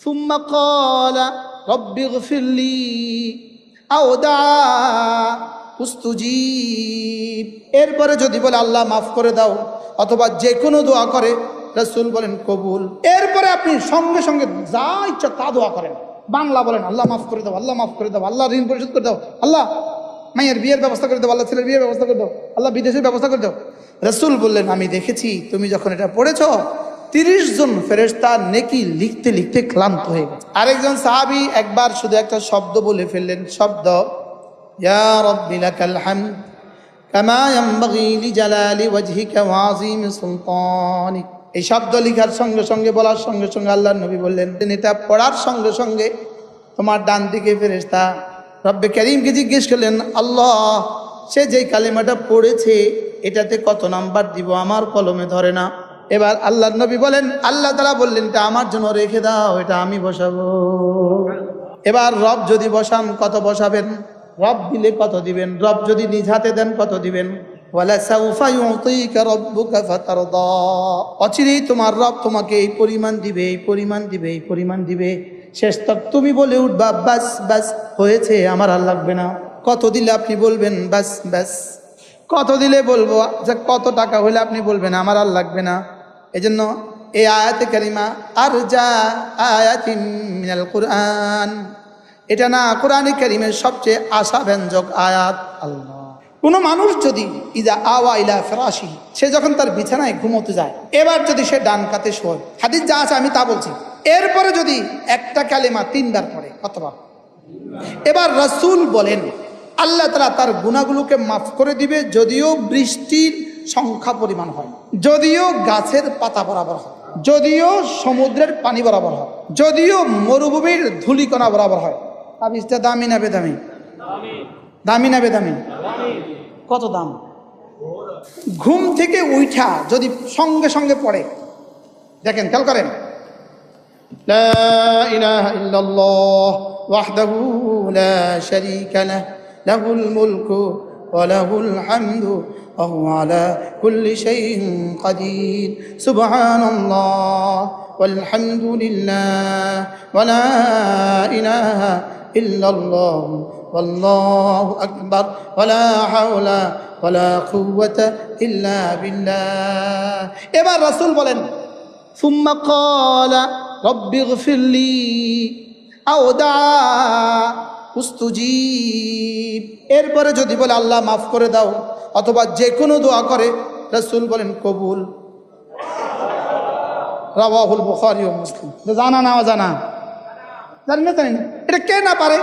ثم قال رب اغفر لي أو دعا استجيب এরপরে যদি বলে আল্লাহ মাফ করে দাও অথবা যে কোনো দোয়া করে রসুল বলেন কবুল এরপরে আপনি সঙ্গে সঙ্গে যা ইচ্ছা তা দোয়া করেন বাংলা বলেন আল্লাহ মাফ করে দাও আল্লাহ মাফ করে দাও আল্লাহ ঋণ পরিশোধ করে দাও আল্লাহ মাইয়ের বিয়ের ব্যবস্থা করে দাও আল্লাহ ছেলের বিয়ের ব্যবস্থা করে দাও আল্লাহ বিদেশের ব্যবস্থা করে দাও রসুল বললেন আমি দেখেছি তুমি যখন এটা পড়েছ তিরিশ জন ফেরেস্তা নেকি লিখতে লিখতে ক্লান্ত হয়ে গেছে। আরেকজন সাহাবি একবার শুধু একটা শব্দ বলে ফেললেন, শব্দ এই শব্দ লিখার সঙ্গে সঙ্গে বলার সঙ্গে সঙ্গে আল্লাহর নবী বললেন, এটা পড়ার সঙ্গে সঙ্গে তোমার ডান দিকে ফেরেস্তা রব্বে করিমকে জিজ্ঞেস করলেন, আল্লাহ, সে যেই কালিমাটা পড়েছে এটাতে কত নাম্বার দিব? আমার কলমে ধরে না। এবার আল্লাহ নবী বলেন, আল্লাহ তালা বললেন, এটা আমার জন্য রেখে দাও, এটা আমি বসাবো। এবার রব যদি বসান, কত বসাবেন? রব দিলে কত দিবেন? রব যদি নিজ হাতে দেন, কত দিবেন? অচিরেই তোমার রব তোমাকে এই পরিমাণ দিবে, এই পরিমাণ দিবে, এই পরিমাণ দিবে। শেষ তক তুমি বলে উঠবা ব্যাস ব্যাস হয়েছে, আমার আর লাগবে না। কত দিলে আপনি বলবেন ব্যাস ব্যাস কত দিলে বলব যে কত টাকা হলে আপনি বলবেন, আমার আর লাগবে না? এজন্য এই আয়াতে কারিমা আর যা আয়াতিন মিনাল কোরআন। এটা না কোরআনে কারিমের সবচেয়ে আশাব্যঞ্জক আয়াত। আল্লাহ কোনো মানুষ যদি ইদা আওয়া ইলা ফেরাসি সে যখন তার বিছানায় ঘুমোতে যায়, এবার যদি সে ডান কাতে শোয়, হাদিস যা আছে আমি তা বলছি। এরপরে যদি একটা কালেমা তিনবার পড়ে, অথবা। এবার রসুল বলেন, আল্লাহ তালা তার গুণাগুলোকে মাফ করে দিবে, যদিও বৃষ্টির সংখ্যা পরিমাণ হয়। যদিও গাছের পাতা বরাবর হয় যদিও সমুদ্রের পানি বরাবর হয় যদিও মরুভূমির ধুলিকণা বরাবর হয়। তাবিজটা দামি না বেদামি? দামি না বেদামি? কত দাম? ঘুম থেকে উইঠা যদি সঙ্গে সঙ্গে পড়ে। দেখেন খেয়াল করেন। لا إله إلا الله وهو على كل شيء قدير سبحان الله والحمد لله ولا إله إلا الله والله أكبر ولا حول ولا قوة إلا بالله এবার রাসূল বলেন ثم قال رب اغفر لي أو دعا উস্তুজিব এরপরে যদি বলে আল্লাহ মাফ করে দাও অথবা যে কোনো দোয়া করে, রসুল বলেন, কবুল। রাওয়াহুল বুখারী ও মুসলিম। জানা না জানা জানি না জানি না? এটা কে না পারে?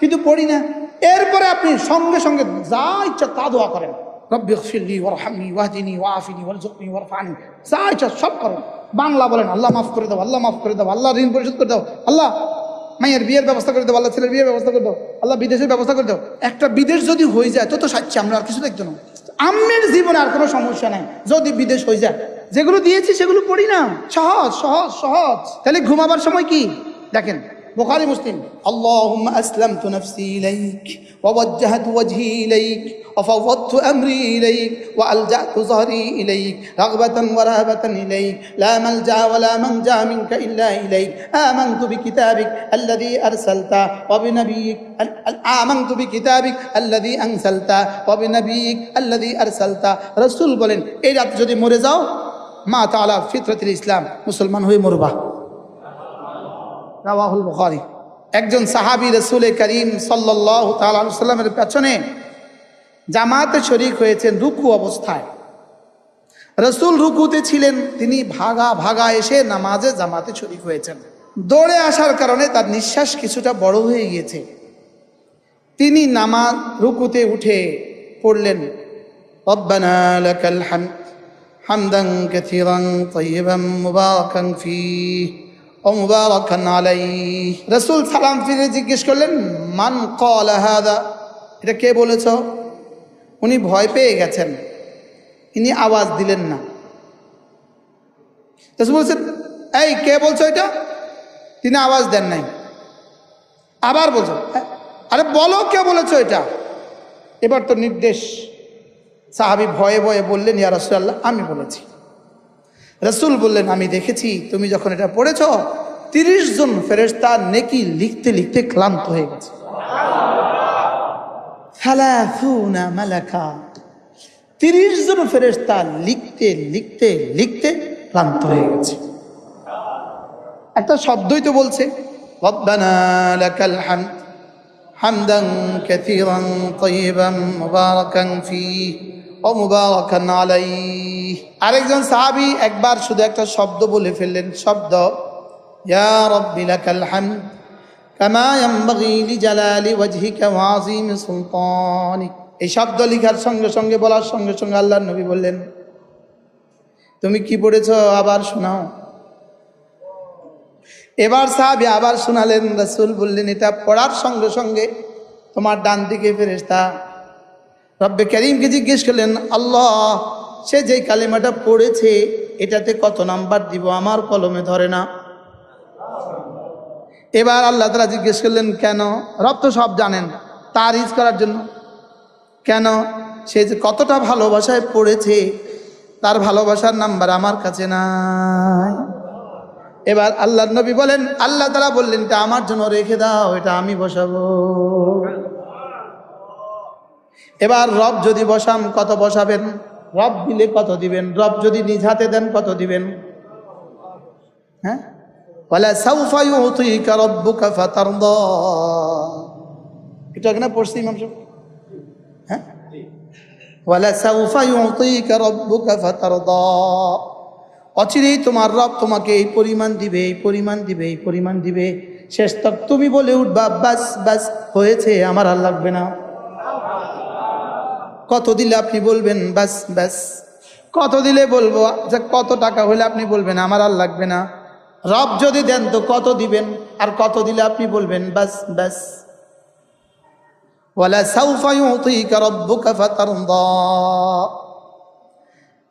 কিন্তু পড়ি না। এরপরে আপনি সঙ্গে সঙ্গে যা ইচ্ছা তা দোয়া করেন। রব্বি ওরহামনি ওয়াহদিনী ওয়াফিনী ওয়ারজুকনি ওয়ারফানি। যা ইচ্ছা সব করেন। বাংলা বলেন, আল্লাহ মাফ করে দাও, আল্লাহ মাফ করে দাও, আল্লাহ ঋণ পরিশোধ করে দাও। আল্লাহ মায়ের বিয়ের ব্যবস্থা করে দাও, আল্লাহ ছেলের বিয়ের ব্যবস্থা করে দাও, আল্লাহ বিদেশের ব্যবস্থা করে দাও। একটা বিদেশ যদি হয়ে যায়, তো তো সাচ্ছি, আমরা আর কিছু দেখতো না। আমের জীবনে আর কোনো সমস্যা নাই, যদি বিদেশ হয়ে যায়। যেগুলো দিয়েছি সেগুলো পড়ি না। সহজ সহজ সহজ। তাহলে ঘুমাবার সময় কি? দেখেন বুখারি মুসলিম اللهم أسلمت نفسي إليك ووجهت وجهي إليك وفوضت أمري إليك وألجأت ظهري إليك رغبة ورهبة إليك لا ملجأ ولا منجا منك إلا إليك آمنت بكتابك الذي أرسلت وبنبيك آمنت بكتابك الذي أنزلت وبنبيك الذي أرسلت رسول বলেন এই রাত যদি মরে যাও মা তাআলা ফিতরাতুল ইসলাম মুসলমান হয়ে মরবা রাহুল বুখারি। একজন সাহাবি রসুল করিম সাল্লাহামের পেছনে জামাতে শরিক হয়েছেন রুকু অবস্থায়। রসুল রুকুতে ছিলেন, তিনি ভাগা ভাগা এসে নামাজে জামাতে শরিক হয়েছেন। দৌড়ে আসার কারণে তার নিঃশ্বাস কিছুটা বড় হয়ে গিয়েছে। তিনি নামাজ রুকুতে উঠে পড়লেন হামদং লাকাল হামদ হামদান কাসীরান অমুবারকান আলাইহ। রসুল সালাম ফিরে জিজ্ঞেস করলেন মান কল হাদা এটা কে বলেছ? উনি ভয় পেয়ে গেছেন। ইনি আওয়াজ দিলেন না। রসুল বলছেন এই কে বলছো এটা? তিনি আওয়াজ দেন নাই। আবার বলছো "হ্যাঁ, আরে বলো কে বলেছ এটা? এবার তো নির্দেশ। সাহাবি ভয়ে ভয়ে বললেন ইয়া রসুল্লাহ আমি বলেছি। রসুল বললেন, আমি দেখেছি, তুমি যখন এটা পড়েছ, তিরিশ জন ফেরেস্তা নেকি লিখতে লিখতে ক্লান্ত হয়ে গেছে। মালাকা। তিরিশ জন ফেরেস্তা লিখতে লিখতে লিখতে ক্লান্ত হয়ে গেছে। একটা শব্দই তো বলছে হামদান ও মুবারাকান আলাইহি। আরেকজন সাহাবী একবার শুধু একটা শব্দ বলে ফেললেন, শব্দ, ইয়া রাব্বি লাকাল হামদ, কামা ইয়ানবাগি লিজালালি ওয়াজহিকা ওয়া আযীমি এই শব্দ লেখার সঙ্গে সঙ্গে বলার সঙ্গে সঙ্গে আল্লাহর নবী বললেন, তুমি কি পড়েছো? আবার শোনাও। এবার সাহাবি আবার শোনালেন, রাসূল বললেন, এটা পড়ার সঙ্গে সঙ্গে তোমার ডান দিকে ফেরেশতা রব্বে করিমকে জিজ্ঞেস করলেন, আল্লাহ, সে যে কালিমাটা পড়েছে, এটাতে কত নাম্বার দিব? আমার কলমে ধরে না। এবার আল্লাহ তারা জিজ্ঞেস করলেন, কেন? রব তো সব জানেন তার ইজ করার জন্য। কেন? সে যে কতটা ভালোবাসায় পড়েছে, তার ভালোবাসার নাম্বার আমার কাছে নাই। এবার আল্লাহ নবী বলেন, আল্লাহ তালা বললেন, এটা আমার জন্য রেখে দাও, এটা আমি বসাবো। এবার রব যদি বসান, কত বসাবেন? রব দিলে কত দিবেন? রব যদি নিজ হাতে দেন, কত দিবেন? হ্যাঁ? এটা কেন পড়ছি, ইমাম সাহেব? হ্যাঁ? অচিরেই তোমার রব তোমাকে এই পরিমাণ দিবে, এই পরিমাণ দিবে, এই পরিমাণ দিবে। শেষ তক তুমি বলে উঠবা, বাস বাস, হয়েছে, আমার আর লাগবে না। কত দিলে আপনি বলবেন বাস বাস কত দিলে বলব? আচ্ছা কত টাকা হলে আপনি বলবেন? আমার আর লাগবে না। রব যদি দেন তো কত দিবেন? আর কত দিলে আপনি বলবেন? ফাতারদা।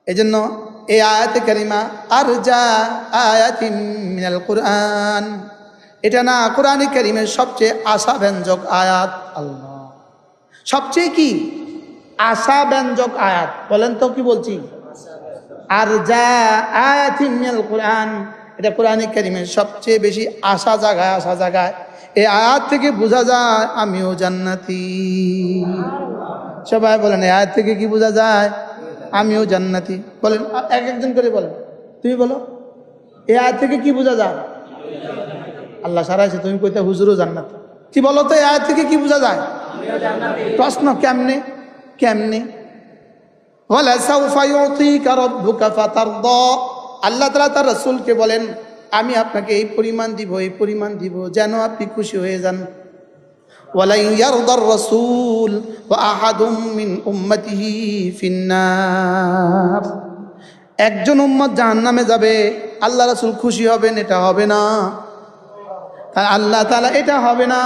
এজন্য এই আয়াতে কারিমা আর যা কুরআন। এটা না কারিমের সবচেয়ে আশাব্যঞ্জক আয়াত সবচেয়ে কি? আশাব্যঞ্জক আয়াত। বলেন তো কি বলছি? আর যা আয়াতিন মিনাল কুরআন, এটা কোরআনে কারিমের সবচেয়ে বেশি আশা জাগায় আশা জাগায়। এই আয়াত থেকে বোঝা যায়, আমিও জান্নাতি। সবাই বলেন, এই আয়াত থেকে কি বোঝা যায়? আমিও জান্নাতি। বলেন, এক একজন করে বলেন। তুমি বলো, এই আয়াত থেকে কি বোঝা যায়? আল্লাহ সারাইছে তুমি কইতে হুজুরও জান্নাতি। কি বলো তো, এই আয়াত থেকে কি বোঝা যায়? প্রশ্ন কেমনে? কেমনে? আল্লাহ তালা তার রসুলকে বলেন, আমি আপনাকে এই পরিমাণ দিব, এই পরিমাণ দিব, যেন আপনি খুশি হয়ে যান। রসুল একজন উম্মত জাহান নামে যাবে, আল্লাহ রসুল খুশি হবেন, এটা হবে না। তাই আল্লাহ তালা এটা হবে না।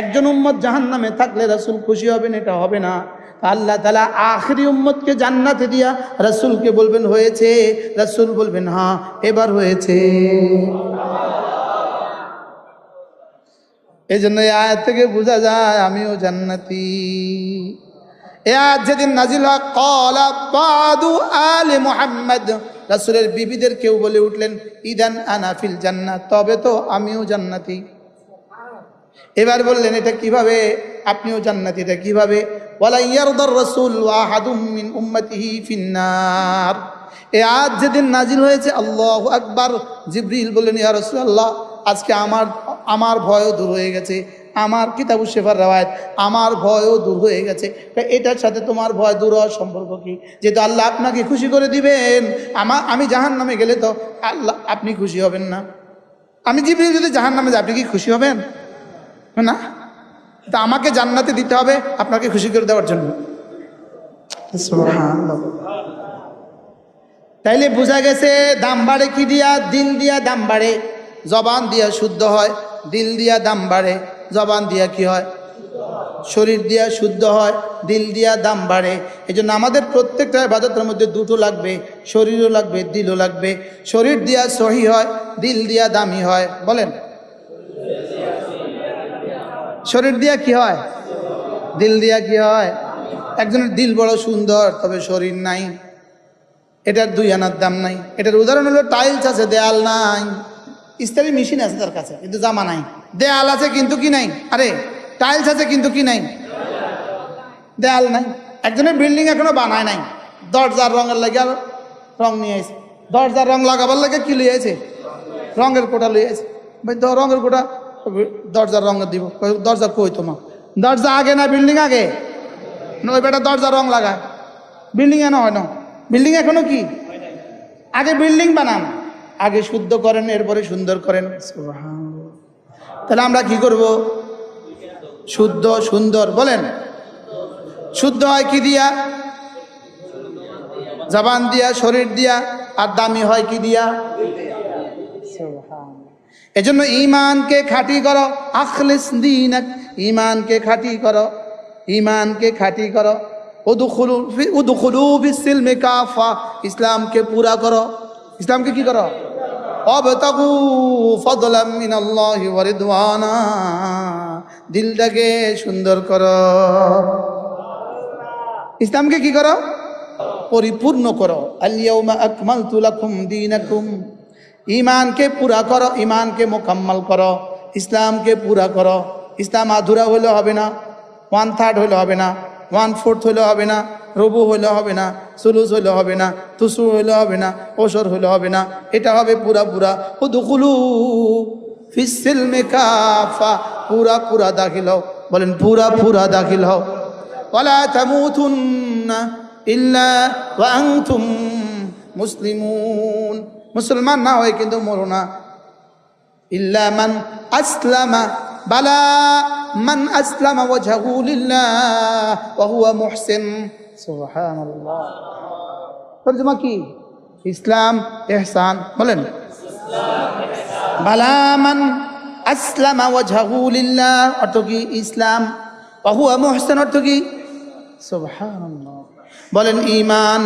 একজন উম্মত জাহান নামে থাকলে রসুল খুশি হবেন, এটা হবে না। আল্লাহ তালা আখরি উম্মতকে জান্নাতে দিয়া রাসূলকে বলবেন, হয়েছে। রাসূল বলবেন হ্যাঁ এবার হয়েছে। এই জন্য এই আয়াত থেকে বোঝা যায়, আমিও জান্নাতি। এ আয়াত যেদিন নাজিল হয়, কলা বাদু আলে মুহাম্মদ। রাসূলের বিবিদের কেউ বলে উঠলেন, ইদান আনাফিল জান্নাত। তবে তো আমিও জান্নাতি। এবার বললেন, এটা কীভাবে? আপনিও জান্নাতি, এটা কীভাবে? এ আজ যেদিন নাজিল হয়েছে, আল্লাহু আকবার, জিবরিল বললেন, ইয়া রাসূলুল্লাহ, আজকে আমার আমার ভয়ও দূর হয়ে গেছে। আমার কিতাবু শেফার রাওয়ায়ত, আমার ভয়ও দূর হয়ে গেছে। এটার সাথে তোমার ভয় দূর হওয়ার সম্পর্ক কি? যেহেতু আল্লাহ আপনাকে খুশি করে দিবেন আমার আমি জাহান নামে গেলে তো আল্লাহ, আপনি খুশি হবেন না। আমি জিবরিল যদি জাহান নামে যাই, আপনি কি খুশি হবেন? না? তা আমাকে জান্নাতে দিতে হবে আপনাকে খুশি করে দেওয়ার জন্য। তাইলে বোঝা গেছে দাম বাড়ে কি দিয়া? দিল দিয়া দাম বাড়ে, জবান দিয়া শুদ্ধ হয়, দিল দিয়া দাম বাড়ে, জবান দিয়া কি হয়? শরীর দিয়া শুদ্ধ হয়, দিল দিয়া দাম বাড়ে। এই জন্য আমাদের প্রত্যেকটা ইবাদতের মধ্যে দুটো লাগবে, শরীরও লাগবে, দিলও লাগবে। শরীর দিয়া সহি হয়, দিল দিয়া দামি হয়। বলেন? শরীর দিয়া কি হয়? দিল দিয়া কি হয়? একজনের দিল বড় সুন্দর, তবে শরীর নাই। এটার দুই আনার দাম নাই। এটার উদাহরণ হলো টাইলস আছে, দেয়াল নাই। ইস্তারি মেশিন আছে তার কাছে, কিন্তু জামা নাই। দেয়াল আছে কিন্তু কি নাই? আরে টাইলস আছে কিন্তু কি নাই? দেয়াল নাই। একজনের বিল্ডিং এখনও বানায় নাই। দরজার রঙের লাগে আর রং নিয়ে আসে দরজার রং লাগাবার লাগে কি লিয়ে আছে রঙের কোটা লিয়ে আছে ভাই রঙের কোটা দরজার রঙ দিব। দরজা কই তোমার? দরজা আগে না বিল্ডিং আগে? ওই বেটা দরজা রং লাগায়। বিল্ডিং এ হয় না। বিল্ডিং এখনও কি? আগে বিল্ডিং বানান। আগে শুদ্ধ করেন, এরপরে সুন্দর করেন। তাহলে আমরা কি করব? শুদ্ধ, সুন্দর, বলেন। শুদ্ধ হয় কি দিয়া? জবান দিয়া, শরীর দিয়া। আর দামি হয় কি দিয়া? এজন্য ইমানকে খাঁটি করো। আখলিস দিন ইমানকে খাঁটি করো। ইমানকে খাঁটি করো। ইসলামকে পুরা করো। ইসলামকে কি করো? দিলটাকে সুন্দর করো। ইসলামকে কি করো? পরিপূর্ণ করো। আলিয়াউমা আকমালতু লাকুম দীনাকুম। ইমানকে পুরা করো, ইমানকে মোকাম্মল করো, ইসলামকে পুরা করো। ইসলাম আধুরা হইলে হবে না ওয়ান থার্ড হইলে হবে না ওয়ান ফোর্থ হইলে হবে না, রবু হইলে হবে না, সুলুস হইলে হবে না, তুসু হইলে হবে না, ওসর হইলে হবে না, এটা হবে পুরা পুরা। ও দুকুলু ফিসিল মেকাফা পুরা পুরা দাখিল হও। বলেন, পুরা পুরা দাখিল হও। বলা থামুথুন ইল্লা মুসলিমুন। মুসলমান না হয় কিন্তু মরো না। ইল্লা মান আসলামা, বালা মান আসলামা ওয়াজহু লিল্লাহ, ওয়া হুয়া মুহসিন। সুবহানাল্লাহ। তরজমা কি? ইসলাম ইহসান বলেন। বালা মান আসলামা ওয়াজহু লিল্লাহ, অর্থ কি ইসলাম? ওয়া হুয়া মুহসিন, অর্থ কি? সুবহানাল্লাহ। বলেন, ঈমান।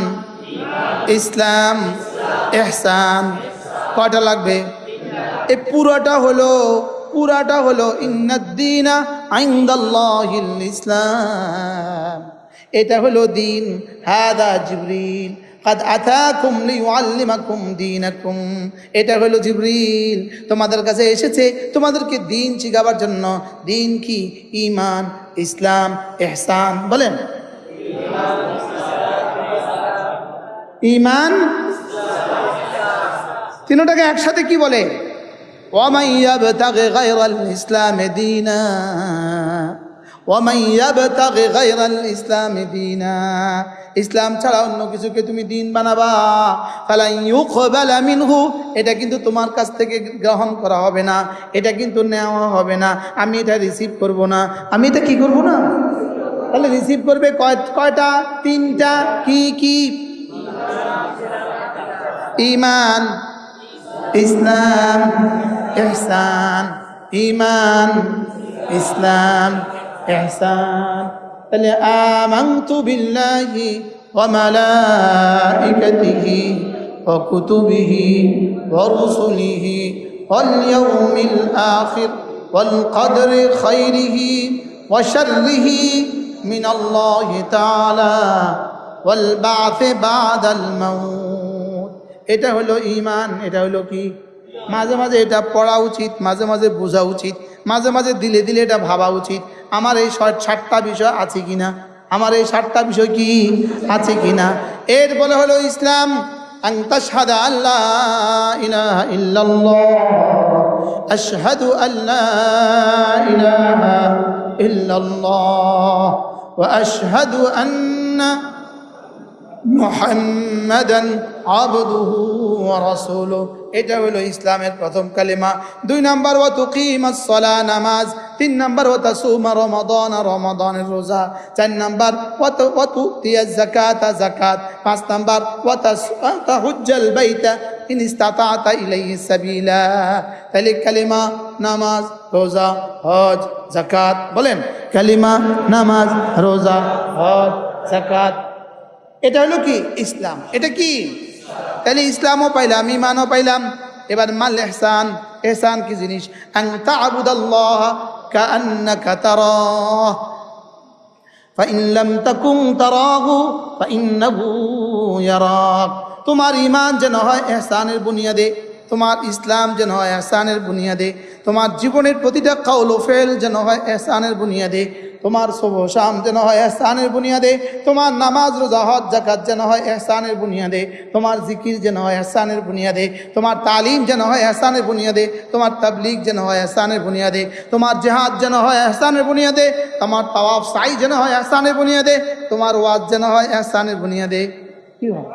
ইসলাম, এহসান কটা লাগবে? এ পুরোটা হলো, পুরাটা হলো ইসলাম। এটা হলো দিন। হাদা জিবরিল قد আতাকুম লিউআল্লিমাকুম দীনাকুম। এটা হলো জিবরিল। তোমাদের কাছে এসেছে, তোমাদেরকে দিন শিখাবার জন্য। দিন কি? ঈমান, ইসলাম ইহসান বলেন। ঈমান তিনটাকে একসাথে কি বলে ومن يبتغ غير الإسلام دينا ومن يبتغ غير الإسلام دينا ইসলাম ছাড়া অন্য কিছুকে তুমি দিন বানাবা ফালাই ইউকবালা মিনহু এটা কিন্তু তোমার কাছ থেকে গ্রহণ করা হবে না এটা কিন্তু নেওয়া হবে না আমি এটা রিসিভ করব না আমি এটা কি করব না তাহলে রিসিভ করবে কয় কয়টা তিনটা কি কি ইমান, ইসলাম, ইহসান, ইমান, ইসলাম, ইহসান। তাহলে আমানতু বিল্লাহি ওয়া মালাইকাতিহি ওয়া কুতুবিহি ওয়া রুসুলিহি ওয়াল আখির ওয়াল কদরি খাইরিহি ওয়া শাররিহি এটা হলো ইমান, এটা হলো কি? মাঝে মাঝে এটা পড়া উচিত, মাঝে মাঝে বোঝা উচিত, মাঝে মাঝে দিলে দিলে এটা ভাবা উচিত। আমার এই ষাট- ষাটটা বিষয় আছে কিনা? আমার এই ষাটটা বিষয় কি আছে কিনা? এর বলে হলো ইসলাম আন তাশহাদা আল্লা ইলাহা ইল্লাল্লাহ, আশহাদু আল্লা ইলাহা ইল্লাল্লাহ, ওয়া আশহাদু আন্না মোহাম্মদান আবদুহু ওয়া রাসূলুহু। এটা হলো ইসলামের প্রথম কালিমা। দুই নাম্বার, ওয়া তুকিমাস সালা নামাজ। তিন নাম্বার, ওয়া তাসুমা রমাদান, রমাদানের রোজা। চার নাম্বার, ওয়া তু- ওয়া তুতিয়াজ যাকাতা, যাকাত। পাঁচ নাম্বার, ওয়া তাহুজ্জাল বাইতা, ইন ইস্তাতাতা ইলাইহি সাবিলা। তাহলে কালিমা নামাজ, রোজা, হজ, যাকাত, বলেন। কালিমা নামাজ, রোজা, হজ, যাকাত। এটা হলো কি ইসলাম এটা কি তাহলে ইসলামও পাইলাম ইমানও পাইলাম এবার মাল এহসান এহসান কি জিনিস আং তা'বুদাল্লাহ কাআন্নাকা তারাহ فإن لم تكن تراه فإنه يراك তোমার ইমান যেন হয় এহসানের বুনিয়াদে তোমার ইসলাম যেন হয় এহসানের বুনিয়াদে তোমার জীবনের প্রতিটা কাউল ফেল যেন হয় এহসানের বুনিয়াদে তোমার শুভ শাম যেন হয় এহসানের বুনিয়াদে তোমার নামাজ রোজা হজ জাকাত যেন হয় এহসানের বুনিয়াদে তোমার জিকির যেন হয় এহসানের বুনিয়াদে তোমার তালিম যেন হয় এহসানের বুনিয়াদে তোমার তাবলিগ যেন হয় এহসানের বুনিয়াদে তোমার জেহাদ যেন হয় এহসানের বুনিয়াদে তোমার তাওয়াফ সাই যেন হয় এহসানের বুনিয়াদে তোমার ওয়াজ যেন হয় এহসানের বুনিয়াদে কি হয়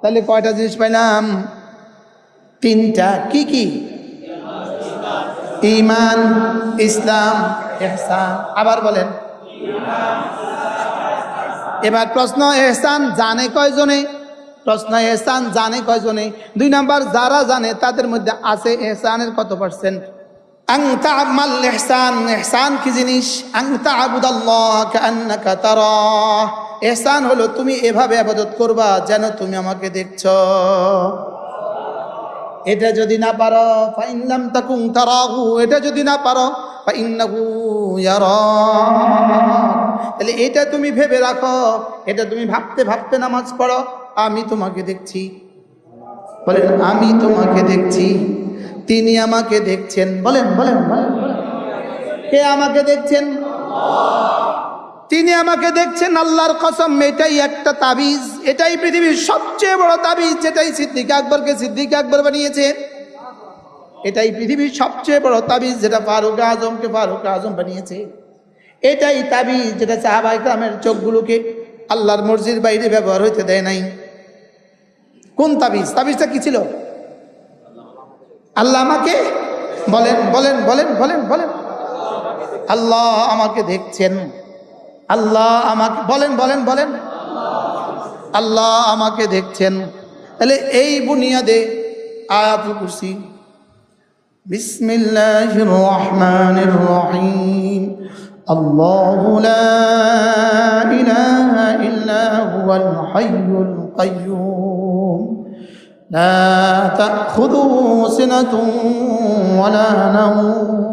তাহলে কয়টা জিনিস পাইলাম তিনটা কি কি? ইমান, ইসলাম এহসান আবার বলেন। এবার প্রশ্ন এহসান জানে কয়জনে? প্রশ্ন এহসান জানে কয়জনে? দুই নাম্বার, যারা জানে তাদের মধ্যে আছে এহসানের কত পার্সেন্ট এহসান কি জিনিস? এহসান হলো তুমি এভাবে আবাদত করবা যেন তুমি আমাকে দেখছ। এটা যদি না পারো, ফাইনলাম তাকুং তারাহু। এটা যদি না পারো তাহলে এটা তুমি ভেবে রাখো, এটা তুমি ভাবতে ভাবতে নামাজ পড়ো। আমি তোমাকে দেখছি। বলেন, আমি তোমাকে দেখছি। তিনি আমাকে দেখছেন। বলেন বলেন বলেন। কে আমাকে দেখছেন? তিনি আমাকে দেখছেন, আল্লাহর কসম, এটাই একটা তাবিজ। এটাই পৃথিবীর সবচেয়ে বড় তাবিজ, যেটাই সিদ্দিক আকবরকে সিদ্দিক আকবর বানিয়েছে। এটাই পৃথিবীর সবচেয়ে বড় তাবিজ, যেটা ফারুক আজমকে ফারুক আজম বানিয়েছে। এটাই তাবিজ, যেটা সাহাবাই গ্রামের চোখগুলোকে আল্লাহর মসজিদ বাইরে ব্যবহার হইতে দেয় নাই। কোন তাবিজ? তাবিজটা কি ছিল? আল্লাহ আমাকে? বলেন বলেন বলেন বলেন বলেন। আল্লাহ আমাকে দেখছেন। আল্লাহ আমাকে বলেন বলেন বলেন আল্লাহ আমাকে দেখছেন তাহলে এই বুনিয়াদে আয়াতুল কুরসি বিসমিল্লাহির রহমানির রহিম الله لا إله إلا هو الحي القيوم لا تأخذه سنة ولا نوم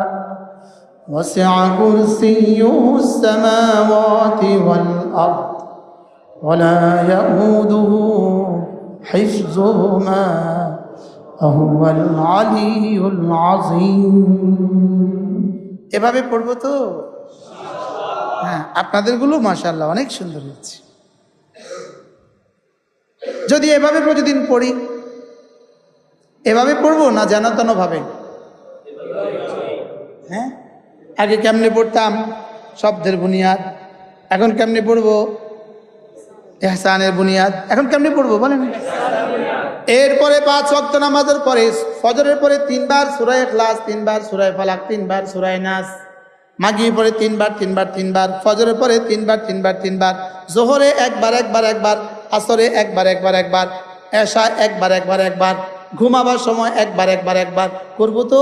وسع كرسيه السماوات والأرض ولا يؤوده حفظهما وهو العلي العظيم এভাবে পড়বো তো হ্যাঁ আপনাদেরগুলো মাশাল্লাহ অনেক সুন্দর হচ্ছে যদি এভাবে প্রতিদিন পড়ি এভাবে পড়বো না জানাতন ভাবে হ্যাঁ আগে কেমনে পড়তাম? শব্দের বুনিয়াদ। এখন কেমনে পড়ব? এহসানের বুনিয়াদ। এখন কেমনে পড়ব বলেন? এরপরে পাঁচ ওয়াক্ত নামাজের পরে, ফজরের পরে তিনবার সুরায় ক্লাস তিনবার সুরায় ফালাক, তিনবার সুরায় নাস। মাগিয়ে পরে তিনবার তিনবার তিনবার। ফজরের পরে তিনবার তিনবার তিনবার। জোহরে একবার একবার একবার। আসরে একবার একবার একবার। এশা একবার একবার একবার। ঘুমাবার সময় একবার একবার একবার। করব তো?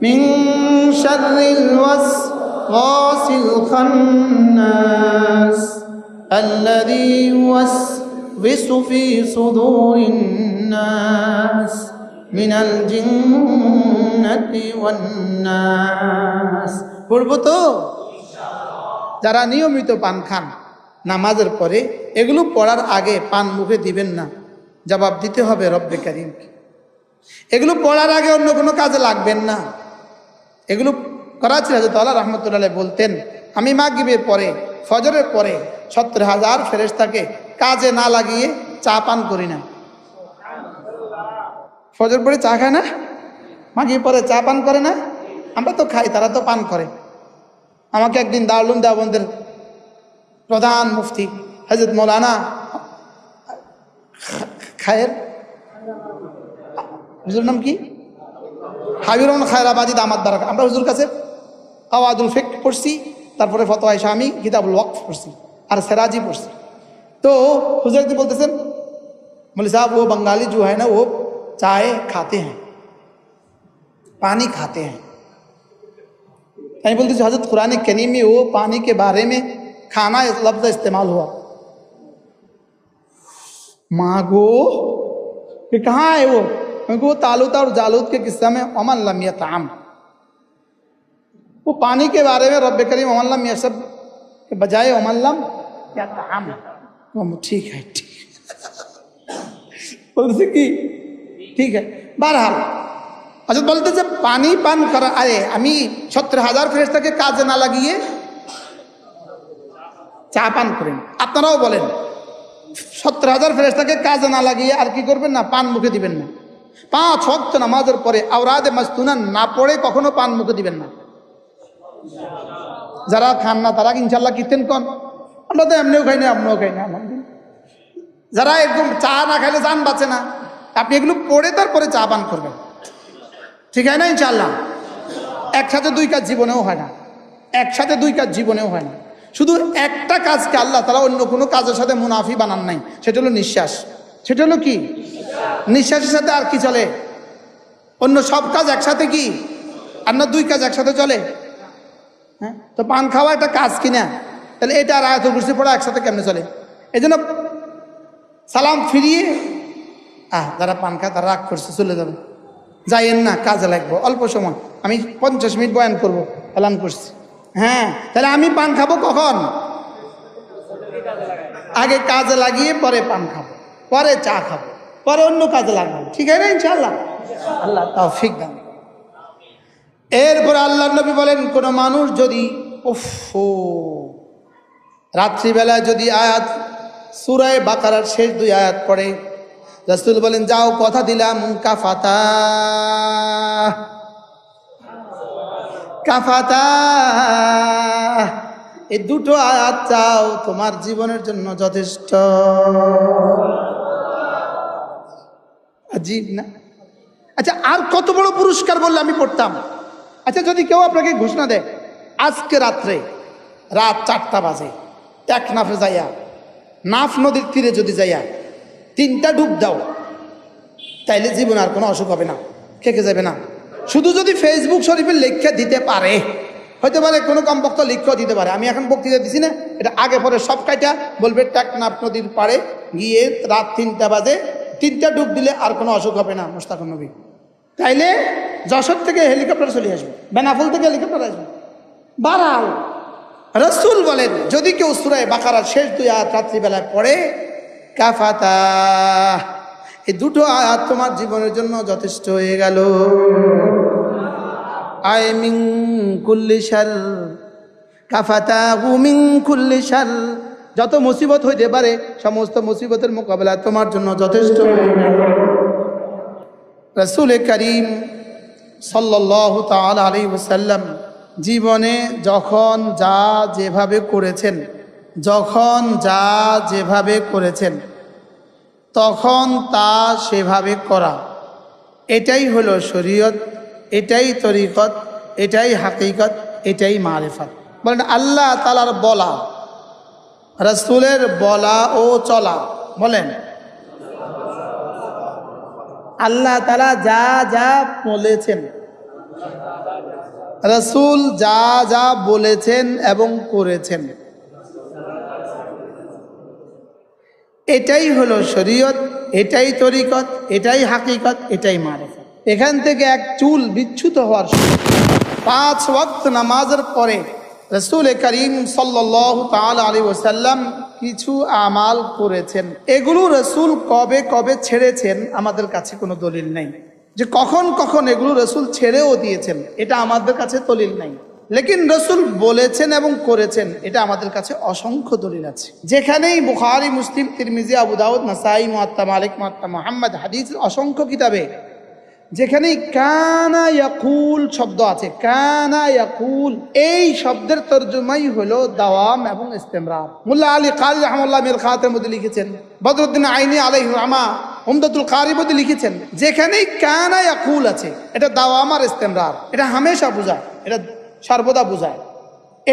من شر الوسواس الخناس الذي يوسوس في صدور الناس من الجنة والناس পড়বো তো যারা নিয়মিত পান খান নামাজের পরে এগুলো পড়ার আগে পান মুখে দিবেন না জবাব দিতে হবে রব্বে কারিমকে এগুলো পড়ার আগে অন্য কোনো কাজে লাগবেন না এগুলো করাচ্ছিল যে তাল্লাহ রহমতুল্লাহ বলতেন, আমি মাগিবের পরে, ফজরের পরে সত্তর হাজার ফেরেশতাকে কাজে না লাগিয়ে চা পান করি না। ফজর পরে চা খায় না? মাগিয়ে পরে চা পান করে না? আমরা তো খাই, তারা তো পান করে। আমাকে একদিন দারুল দেওবন্দের প্রধান মুফতি হজরত মৌলানা খায়ের হুজুর নাম কি? হাবির রহমান খায়রাবাদি দামাত দ্বারা আমরা হুজুর কাছে আওয়াদুল ফেক পড়ছি তারপরে ফতোয়া আমি কিতাবুল ওয়াকফ পড়ছি আর সেরাজি পড়ছি তো হুজুর একদিন বলতেছেন बोले साहब वो बंगाली जो है ना वो चाय खाते हैं पानी खाते हैं कहीं बोलते हजरत कुरान करीम में वो पानी के बारे में खाना इस लफ्ज इस्तेमाल हुआ मागो ये कहाँ है वो क्योंकि वो तालुता और जालूत के किस्सा में अमन लमिया ताम वो पानी के बारे में रब करीम अमन लम सब के बजाय अमन लम या ताम ठीक है ठीक বলছে কি ঠিক আছে বারহাল অর্থাৎ বলতে যে পানি পান করা আরে আমি সত্তর হাজার ফেরেস্তাকে কাজে না লাগিয়ে চা পান করেন আপনারাও বলেন সত্তর হাজার ফেরেস্তাকে কাজে না লাগিয়ে আর কি করবেন না পান মুখে দিবেন না পাঁচ হক্ত নামাজের পরে আওরাদে মাস্তুনা না পড়ে কখনো পান মুখে দিবেন না। যারা খান না, তারা ইনশাল্লাহ কিতেন কন? আমরা তো এমনিও খাই না এমনিও খাই না যারা একদম চা না খাইলে যান বাঁচে না। আপনি এগুলো পড়ে তারপরে চা পান করবেন। ঠিক হয় না ইনশাল্লাহ একসাথে দুই কাজ জীবনেও হয় না। একসাথে দুই কাজ জীবনেও হয় না। শুধু একটা কাজকে আল্লাহ তারা অন্য কোনো কাজের সাথে মুনাফি বানান নাই, সেটা হলো নিঃশ্বাস। সেটা হলো কি? নিঃশ্বাসের সাথে আর কি চলে? অন্য সব কাজ একসাথে কি? আর না দুই কাজ একসাথে চলে? হ্যাঁ? তো পান খাওয়া একটা কাজ কিনা? তাহলে এটা আর আয়ত কুর্সি পড়া একসাথে কেমনে চলে? এই জন্য সালাম ফিরিয়ে, আহ, যারা পান খায় তারা রাগ করছে, চলে যাবে। যাইয়েন না, কাজে লাগবো। অল্প সময়। আমি পঞ্চাশ মিনিট বয়ান করব, এলান করছি। হ্যাঁ তাহলে আমি পান খাব কখন? আগে কাজে লাগিয়ে পরে পান খাব, পরে চা খাব। পরে অন্য কাজে লাগবো। ঠিক আছে না ইনশাল্লাহ আল্লাহ তাও ফিক দাম এরপরে আল্লাহ নবী বলেন, কোনো মানুষ যদি, উফ রাত্রিবেলা যদি আয়াত সুরায় বাকারার শেষ দুই আয়াত পড়ে, রসুল বলেন, যাও, কথা দিলাম, কাফাতা। কাফাতা। এই দুটো আয়াত চাও, তোমার জীবনের জন্য যথেষ্ট। আজীব না? আচ্ছা আর কত বড় পুরস্কার বললে আমি পড়তাম? আচ্ছা যদি কেউ আপনাকে ঘোষণা দেয়, আজকে রাত্রে, রাত চারটা বাজে, এক নাফে যাইয়া, নাফ নদীর তীরে যদি যাইয়া, তিনটা ডুব দাও, তাইলে জীবন আর কোনো অসুখ হবে না খেকে যাবে না। শুধু যদি ফেসবুক শরীফে লেখা দিতে পারে হয়তো পারে কোনো কমপক্ষ লিখেও দিতে পারে। আমি এখন বক্তৃতা দিছি না, এটা আগে পরে সব কাইটা বলবে, টাকনাফ নদীর পাড়ে গিয়ে রাত তিনটা বাজে তিনটা ডুব দিলে আর কোনো অসুখ হবে না মোস্তাকুর নবী। তাইলে যশোর থেকে হেলিকপ্টার চলে আসবে বেনাফুল থেকে হেলিকপ্টার আসবে। বারাল রসুল বলেন, যদি কেউ সুরায় বাকারার শেষ দুই আয়াত রাত্রিবেলায় পড়ে, কাফাতা, এই দুটো আয়াত তোমার জীবনের জন্য যথেষ্ট হয়ে গেল। আয় মিং কুল্লি কাফাতা মিং কুল্লি সার যত মুসিবত হইতে পারে, সমস্ত মুসিবতের মোকাবেলা তোমার জন্য যথেষ্ট। রসুল করিম সাল্লাহ আলী ওসাল্লাম জীবনে যখন যা যেভাবে করেছেন, যখন যা যেভাবে করেছেন, তখন তা সেভাবে করা। এটাই হলো শরীয়ত, এটাই তরিকত, এটাই হাকিকত, এটাই মারেফত। বলেন, আল্লাহ তালার বলা রসুলের বলা ও চলা, বলেন। আল্লাহ তালা যা যা বলেছেন। রসুল যা যা বলেছেন এবং করেছেন। এটাই হলো শরীয়ত, এটাই তরিকত, এটাই হাকিকত, এটাই মারেফত। এখান থেকে এক চুল বিচ্যুত হওয়ার পাঁচ ওয়াক্ত নামাজের পরে রসুল করিম সাল্লাহ তাল আলী ওসাল্লাম কিছু আমাল করেছেন। এগুলো রসুল কবে কবে ছেড়েছেন আমাদের কাছে কোনো দলিল নেই। যে কখন কখন এগুলো রসুল ছেড়েও দিয়েছেন, এটা আমাদের কাছে দলিল নাই। লেকিন রসুল বলেছেন এবং করেছেন, এটা আমাদের কাছে অসংখ্য দলিল আছে। যেখানেই বুখারি, মুসলিম, তিরমিজি, আবু নাসাই মহাত্মা মালিক মহাত্মা মোহাম্মদ হাদিস অসংখ্য কিতাবে যেখানে কানা ইয়াকুল শব্দ আছে। কানা ইয়াকুল, এই শব্দের তর্জমাই হলো দাওয়াম এবং ইস্তেমরার। মুল্লা আলী কালী রহমুল্লাহ মির খাতের মধ্যে লিখেছেন, বদরুদ্দিন আইনি আলাই রামা উমদাতুল মধ্যে লিখেছেন, যেখানেই কানা ইয়াকুল আছে, এটা দাওয়াম আর ইস্তেমরার। এটা হামেশা বোঝায়, এটা সর্বদা বোঝায়।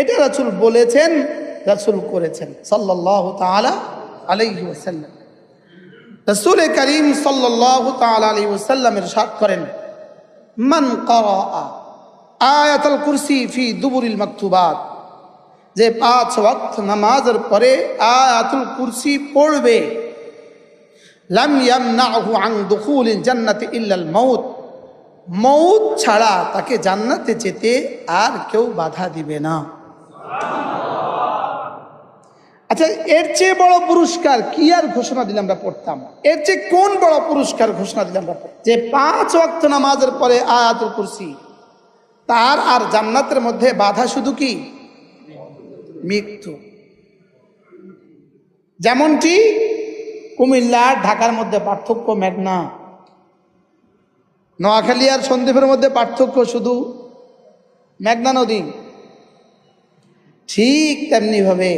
এটা রাসুল বলেছেন, রাসুল করেছেন, সাল্লাল্লাহু তাআলা আলাইহি ওয়াসাল্লাম। রসুল করিম সাল্লাহ তালী ওসাল্লাম ইরশাদ করেন, মান আয়াতুল কুরসি ফি দুবুরিল মাকতুবাত যে পাঁচ ওয়াক্ত নামাজের পরে আয়াতুল কুরসি পড়বে, লাম ইয়ামনাহু আন দুখুলিল জান্নাতি ইল্লাল মাউত মৌত ছাড়া তাকে জান্নাতে যেতে আর কেউ বাধা দিবে না আচ্ছা এর চেয়ে বড় পুরস্কার কি আর ঘোষণা দিলে আমরা পড়তাম? এর চেয়ে কোন বড় পুরস্কার ঘোষণা দিলে আমরা? যে পাঁচ ওয়াক্ত নামাজের পরে আয়াতুল কুরসি, তার আর জান্নাতের মধ্যে বাধা শুধু কি? মৃত্যু। যেমনটি কুমিল্লা আর ঢাকার মধ্যে পার্থক্য মেঘনা। নোয়াখালী আর সন্দ্বীপের মধ্যে পার্থক্য শুধু মেঘনা নদী। ঠিক তেমনিভাবে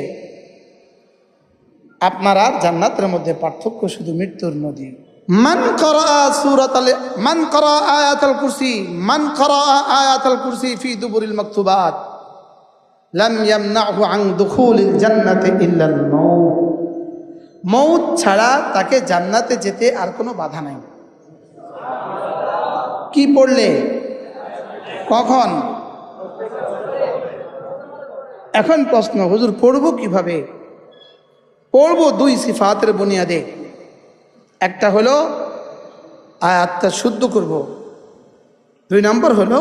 আপনার আর জান্নাতের মধ্যে পার্থক্য শুধু মৃত্যুর নদী। মান করা সুরাত মান করা আয়াতাল কুরসি, মান করা আয়াতাল কুরসি ফি দুবুরিল মাকতুবাত। ছাড়া তাকে জান্নাতে যেতে আর কোনো বাধা নাই। কি পড়লে? কখন? এখন প্রশ্ন, হুজুর, পড়ব কীভাবে? পড়ব দুই সিফাতের বুনিয়াদে। একটা হলো আয়াতটা শুদ্ধ করব। দুই নম্বর হলো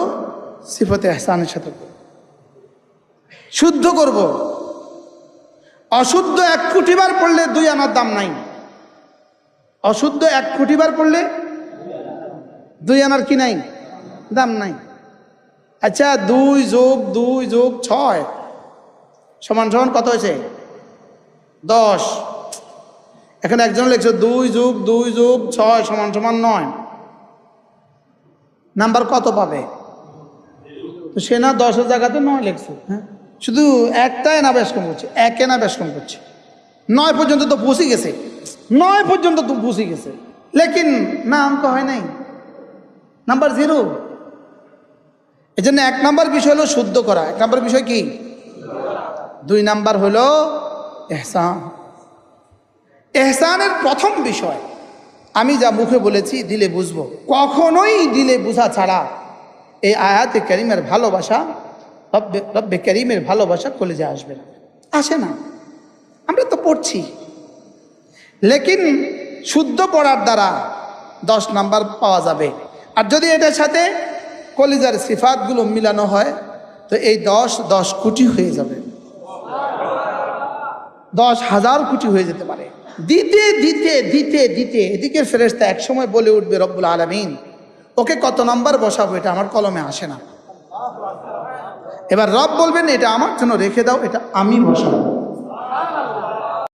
সিফতে এহসানের সাথে শুদ্ধ করব। অশুদ্ধ এক কোটিবার পড়লে দুই আনার দাম নাই। অশুদ্ধ এক কোটিবার পড়লে দুই আনার কি নাই? দাম নাই। আচ্ছা দুই যোগ দুই যোগ, ছয়। সমান সমান কত হয়েছে? দশ। এখানে একজন লিখছে দুই যুগ দুই যুগ ছয় সমান সমান নয়। নাম্বার কত পাবে? তো সে না দশের জায়গাতে নয় লিখছে হ্যাঁ? শুধু একটাই না বেশ কম করছে, একে না বেশ কম করছে। নয় পর্যন্ত তো পৌঁছে গেছে, নয় পর্যন্ত তো পৌঁছে গেছে। লেকিন না অঙ্ক হয় নাই। Number zero. এই জন্য এক নাম্বার বিষয় হলো শুদ্ধ করা। এক নাম্বার বিষয় কি? দুই নাম্বার হলো এহসান। এহসানের প্রথম বিষয়, আমি যা মুখে বলেছি দিলে বুঝব। কখনোই দিলে বুঝা ছাড়া এই আয়াতে করিমের ভালোবাসা, রব্বে করিমের ভালোবাসা কলেজে আসবে না। আসে না। আমরা তো পড়ছি। লেকিন শুদ্ধ পড়ার দ্বারা দশ নাম্বার পাওয়া যাবে। আর যদি এটার সাথে কলিজার সিফাতগুলো মিলানো হয়, তো এই দশ দশ কোটি হয়ে যাবে। দশ হাজার কোটি হয়ে যেতে পারে। দিতে দিতে দিতে দিতে এদিকে ফেরেস্তা একসময় বলে উঠবে, রব্বুল আলমিন, ওকে কত নম্বর বসাবো? এটা আমার কলমে আসে না। এবার রব বলবেন, এটা আমার জন্য রেখে দাও, এটা আমি বসাবো।